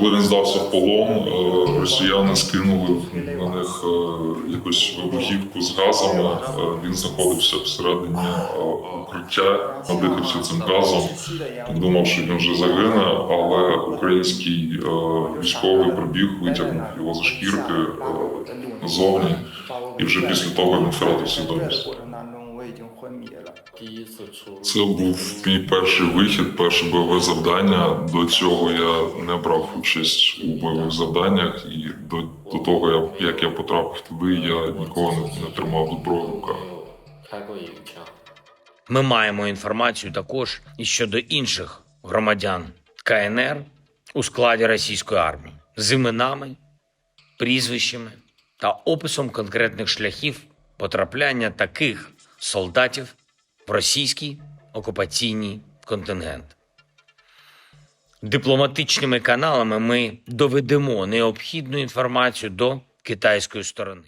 Коли він здався в полон, е, росіяни скинули на них е, якусь вибухівку з газами. Е, він знаходився всередині укриття, надихався цим газом. Думав, що він вже загине, але український військовий прибіг, витягнув його за шкірки назовні, і вже після того він втратив свідомість. Це був мій перший вихід, перше бойове завдання. До цього я не брав участь у бойових завданнях, і до до того, як я потрапив туди, я ніколи не тримав зброю в руках. Ми маємо інформацію також і щодо інших громадян КНР у складі російської армії. З іменами, прізвищами та описом конкретних шляхів потрапляння таких солдатів в російський окупаційний контингент. Дипломатичними каналами ми доведемо необхідну інформацію до китайської сторони.